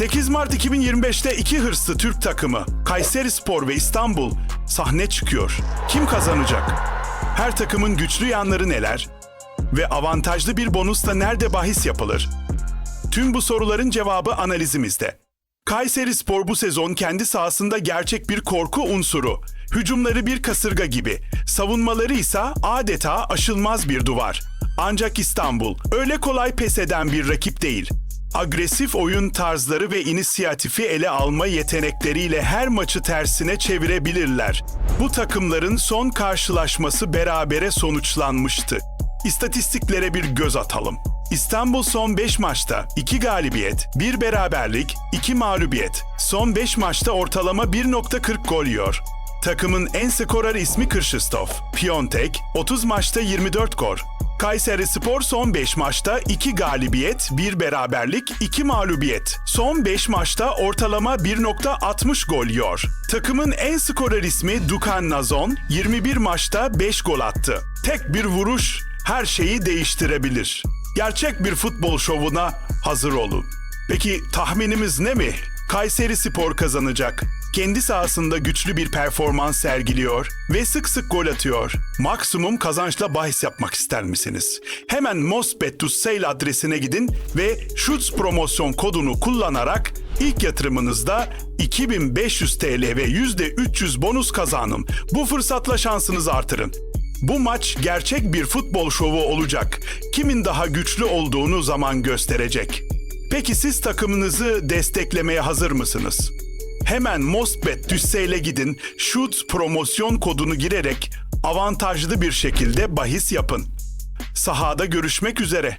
8 Mart 2025'te iki hırslı Türk takımı Kayseri Spor ve İstanbul sahne çıkıyor. Kim kazanacak? Her takımın güçlü yanları neler? Ve avantajlı bir bonusla nerede bahis yapılır? Tüm bu soruların cevabı analizimizde. Kayseri Spor bu sezon kendi sahasında gerçek bir korku unsuru. Hücumları bir kasırga gibi, savunmaları ise adeta aşılmaz bir duvar. Ancak İstanbul öyle kolay pes eden bir rakip değil. Agresif oyun tarzları ve inisiyatifi ele alma yetenekleriyle her maçı tersine çevirebilirler. Bu takımların son karşılaşması berabere sonuçlanmıştı. İstatistiklere bir göz atalım. İstanbul son 5 maçta 2 galibiyet, 1 beraberlik, 2 mağlubiyet. Son 5 maçta ortalama 1.40 gol yiyor. Takımın en skorer ismi Kırşıstov. Piontek 30 maçta 24 gol. Kayseri Spor son 5 maçta 2 galibiyet, 1 beraberlik, 2 mağlubiyet. Son 5 maçta ortalama 1.60 gol yiyor. Takımın en skorer ismi Dukan Nazon 21 maçta 5 gol attı. Tek bir vuruş her şeyi değiştirebilir. Gerçek bir futbol şovuna hazır olun. Peki tahminimiz ne mi? Kayseri Spor kazanacak. Kendi sahasında güçlü bir performans sergiliyor ve sık sık gol atıyor. Maksimum kazançla bahis yapmak ister misiniz? Hemen Mosbet Sale adresine gidin ve Schutz promosyon kodunu kullanarak ilk yatırımınızda 2500 TL ve %300 bonus kazanın. Bu fırsatla şansınızı artırın. Bu maç gerçek bir futbol şovu olacak. Kimin daha güçlü olduğunu zaman gösterecek. Peki siz takımınızı desteklemeye hazır mısınız? Hemen Mostbet Düsseyle gidin, Shoot promosyon kodunu girerek avantajlı bir şekilde bahis yapın. Sahada görüşmek üzere.